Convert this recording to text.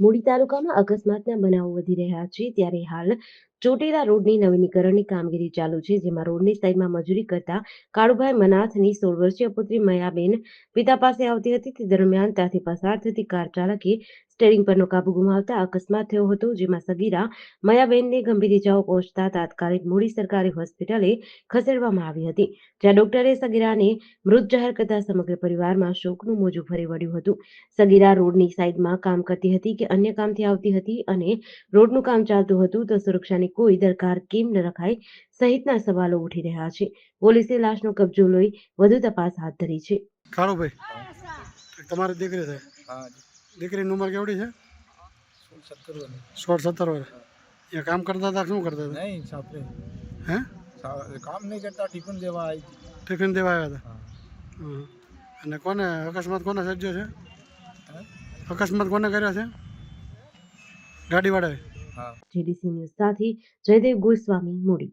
મૂડી તાલુકામાં અકસ્માતના બનાવો વધી રહ્યા છે. ત્યારે હાલ ચોટીલા રોડની નવીનીકરણની કામગીરી ચાલુ છે, જેમાં રોડની સાઈડમાં મજૂરી કરતા કાળુભાઈ મનાથની સોળ વર્ષીય પુત્રી મયાબેન પિતા પાસે આવતી હતી. તે દરમિયાન ત્યાંથી પસાર થતી કાર ચાલકે સ્ટેરિંગ પરનો કાબુ ગુમાવતા અકસ્માત થયો હતો, જેમાં સગીરા મયાબેનને ગંભીર ઇજાઓ પહોંચતા તાત્કાલિક મૂડી સરકારી હોસ્પિટલે ખસેડવામાં આવી હતી. જ્યાં ડોક્ટરે સગીરાને મૃત જાહેર કરતા સમગ્ર પરિવારમાં શોકનું મોજું ફરી વળ્યું હતું. સગીરા રોડની સાઈડમાં કામ કરતી હતી કે અન્ય કામથી આવતી હતી અને રોડનું કામ ચાલતું હતું, તો સુરક્ષાની કોઈ દરકાર કેમ ન રખાય સહિતના સવાલો ઉઠી રહ્યા છે પોલીસે લાશનો કબજો લઈ વધુ તપાસ હાથ ધરી છે કાળુભાઈ તમારી દીકરી છે હા દીકરીની ઉંમર કેવડી છે સત્તર વર્ષ સોળ સત્તર વર્ષ અહીંયા કામ કરતા હતા કે શું કરતા હતા નહીં સાપરે હે સા- કામ નહીં કરતા ટિફિન દેવા આવી હતી. ટિફિન દેવા આવ્યા હા હતા હં. અને કોને અકસ્માત કોને સર્જ્યો છે હે? અકસ્માત કોને કર્યો છે ગાડીવાળાએ હા જેડીસી ન્યૂઝ સાથે જયદેવ ગોસ્વામી મૂડી.